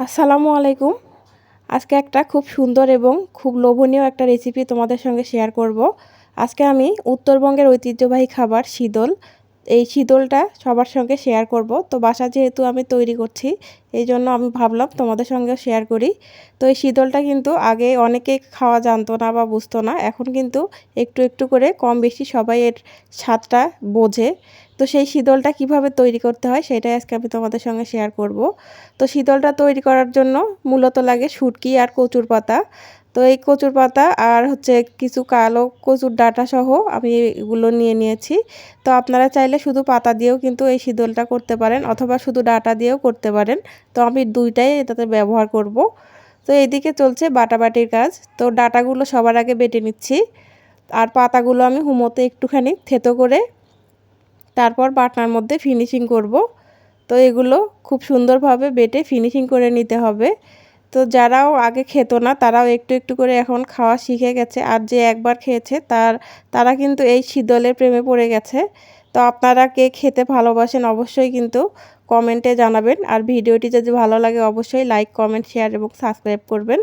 আসসালামু আলাইকুম। আজকে একটা খুব সুন্দর এবং খুব লোভনীয় একটা রেসিপি তোমাদের সঙ্গে শেয়ার করব। আজকে আমি উত্তরবঙ্গের ঐতিহ্যবাহী খাবার শীতল এই শীতলটা সবার সঙ্গে শেয়ার করব। তো বাসা যেহেতু আমি তৈরি করছি, এই জন্য আমি ভাবলাম তোমাদের সঙ্গেও শেয়ার করি। তো এই শীতলটা কিন্তু আগে অনেকেই খাওয়া জানতো না বা বুঝতো না, এখন কিন্তু একটু একটু করে কম বেশি সবাই এর স্বাদটা বোঝে। তো সেই শীতলটা কীভাবে তৈরি করতে হয় সেটাই আজকে আমি তোমাদের সঙ্গে শেয়ার করব। তো শীতলটা তৈরি করার জন্য মূলত লাগে শুটকি আর কচুর পাতা। তো এই কচুর পাতা আর হচ্ছে কিছু কালো কচুর ডাটা সহ আমি এগুলো নিয়ে নিয়েছি। তো আপনারা চাইলে শুধু পাতা দিয়েও কিন্তু এই শীতলটা করতে পারেন অথবা শুধু ডাটা দিয়েও করতে পারেন। তো আমি দুইটাই এটাতে ব্যবহার করব। তো এইদিকে চলছে বাটাবাটির কাজ। তো ডাটাগুলো সবার আগে বেটে নিচ্ছি। আর পাতাগুলো আমি হুমোতে একটুখানি থেতো করে তারপর বাটনার মধ্যে ফিনিশিং করব। তো এগুলো খুব সুন্দরভাবে বেটে ফিনিশিং করে নিতে হবে। তো যারাও আগে খেত না, তারাও একটু একটু করে এখন খাওয়া শিখে গেছে। আর যে একবার খেয়েছে, তার, তারা কিন্তু এই শীতলের প্রেমে পড়ে গেছে। তো আপনারা কে খেতে ভালোবাসেন অবশ্যই কিন্তু কমেন্টে জানাবেন। আর ভিডিওটি যদি ভালো লাগে, অবশ্যই লাইক কমেন্ট শেয়ার এবং সাবস্ক্রাইব করবেন।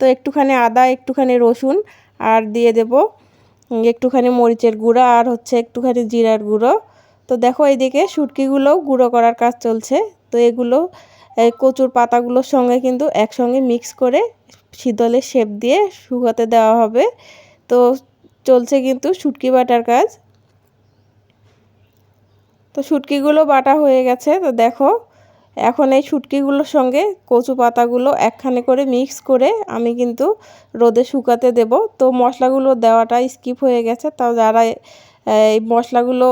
তো একটুখানি আদা, একটুখানি রসুন আর দিয়ে দেব। একটুখানি মরিচের গুঁড়ো আর হচ্ছে একটুখানি জিরার গুঁড়ো। তো দেখো এইদিকে শুটকিগুলোও গুঁড়ো করার কাজ চলছে। তো এগুলো কচুর পাতাগুলোর সঙ্গে কিন্তু একসঙ্গে মিক্স করে শীতলের শেপ দিয়ে শুকাতে দেওয়া হবে। তো চলছে কিন্তু শুটকি বাটার কাজ। তো শুটকিগুলো বাটা হয়ে গেছে। তো দেখো, এখন এই শুটকিগুলোর সঙ্গে কচু পাতাগুলো একখানে করে মিক্স করে আমি কিন্তু রোদে শুকাতে দেব। তো মশলাগুলো দেওয়াটা স্কিপ হয়ে গেছে। তাও যারা এই মশলাগুলো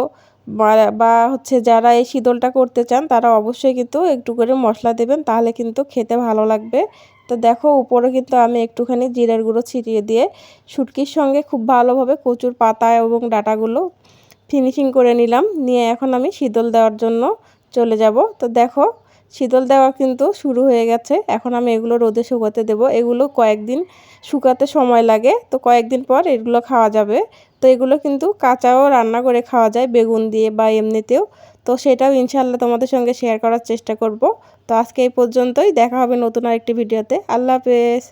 বা হচ্ছে যারা এই শীতলটা করতে চান, তারা অবশ্যই কিন্তু একটু করে মশলা দেবেন, তাহলে কিন্তু খেতে ভালো লাগবে। তো দেখো, উপরে কিন্তু আমি একটুখানি জিরের গুঁড়ো ছিটিয়ে দিয়ে শুটকির সঙ্গে খুব ভালোভাবে কচুর পাতা এবং ডাটাগুলো ফিনিশিং করে নিলাম। নিয়ে এখন আমি শীতল দেওয়ার জন্য চলে যাব। তো দেখো, শীতল দেওয়া কিন্তু শুরু হয়ে গেছে। এখন আমি এগুলো রোদে শুকাতে দেব। এগুলো কয়েকদিন শুকাতে সময় লাগে। তো কয়েকদিন পর এগুলো খাওয়া যাবে। তো এগুলো কিন্তু কাঁচাও রান্না করে খাওয়া যায়, বেগুন দিয়ে বা এমনিতেও। তো সেটাও ইনশাল্লাহ তোমাদের সঙ্গে শেয়ার করার চেষ্টা করব। তো আজকে এই পর্যন্তই, দেখা হবে নতুন আরেকটি ভিডিওতে আল্লাহ হাফেজ।